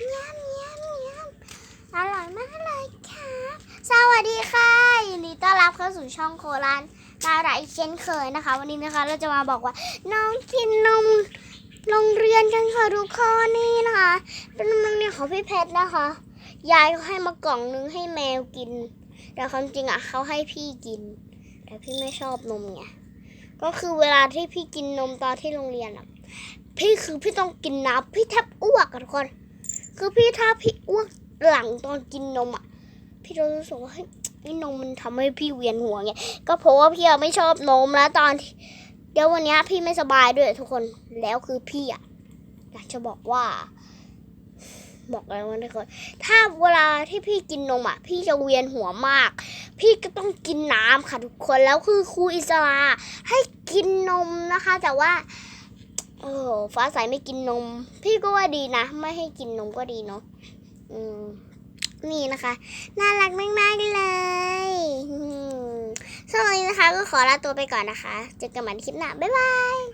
ยำยำยำอร่อยมากเลยค่ะ สวัสดีค่ะยินดีต้อนรับเข้าสู่ช่องโครานนาไรเช่นเคยนะคะ วันนี้นะคะเราจะมาบอกว่า น้องกินนมโรงเรียนกันค่ะทุกคนนี่นะคะ เป็นนมโรงเรียนของพี่เพชรนะคะ ยายเขาให้มากล่องนึงให้แมวกิน แต่ความจริงอะเขาให้พี่กิน แต่พี่ไม่ชอบนมไงก็คือเวลาที่พี่กินนมตอนที่โรงเรียนอะพี่คือพี่ต้องกินน้ำพี่แทบอ้วกทุกคน คือพี่ถ้าพี่อ้วกหลังตอนกินนมอะ พี่จะรู้สึกว่าเฮ้ยนมมันทำให้พี่เวียนหัวไงก็เพราะว่าพี่ไม่ชอบนมแล้วตอนเดี๋ยววันนี้พี่ไม่สบายด้วยทุกคนแล้วคือพี่อะอยากจะบอกว่า บอกอะไรวะทุกคนถ้าเวลาที่พี่กินนมอะ พี่จะเวียนหัวมาก พี่ก็ต้องกินน้ำค่ะทุกคนแล้วคือครูอิสราให้กินนมนะคะ แต่ว่า โออฟ้าใสไม่กินนม พี่ก็ว่าดีนะ ไม่ให้กินนมก็ดีเนาะอืมนี่นะคะ น่ารักมากๆเลยสำหรับวันนี้นะคะ ก็ขอลาตัวไปก่อนนะคะ เจอกันใหม่ในคลิปหน้า บ๊ายบาย